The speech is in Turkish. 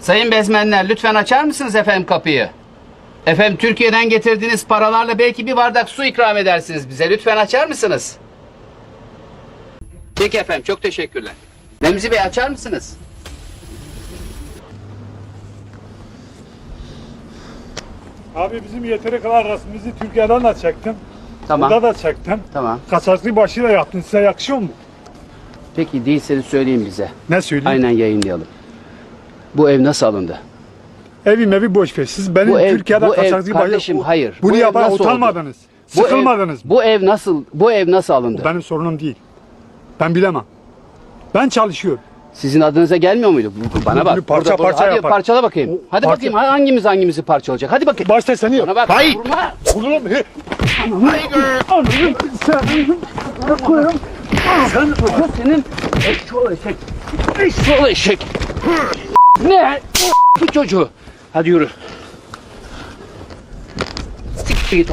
Sayın bezmenler lütfen açar mısınız efendim kapıyı? Efendim Türkiye'den getirdiğiniz paralarla belki bir bardak su ikram edersiniz bize. Lütfen açar mısınız? Peki efendim çok teşekkürler. Remzi Bey açar mısınız? Abi bizim yeteri kadar resmimizi Türkiye'den de çektim. Tamam. Burada da çektim. Tamam. Kaçaklı başıyla yaptın. Size yakışıyor mu? Peki değilseniz söyleyin bize. Ne söyleyeyim? Aynen yayınlayalım. Bu ev nasıl alındı? Evim evi boş ver. Siz benim Bu ev- Türkiye'de bu ev- kaçaklı kardeşim, başı- hayır. Bunu Bu yapan nasıl oldu? utanmadınız. Bu Sıkılmadınız. Ev, bu ev nasıl bu ev nasıl alındı? Benim sorunum değil. Ben bilemem. Ben çalışıyorum. Sizin adınıza gelmiyor muydu? Bu- Bana bak. Bunu parça Burada- burada- parça Hadi yapar. parçala bakayım. O Hadi parça- bakayım hangimiz hangimizi parçalayacak. Hadi bakayım. Başta seni. Bana bak. Hayır. Vurma. Oğlum, he. Anladım. Sen koyarım. Sen senin eşşoğlu eşek. Eşşoğlu eşek. Ne? Bu çocuğu. Hadi yürü. Siktir git.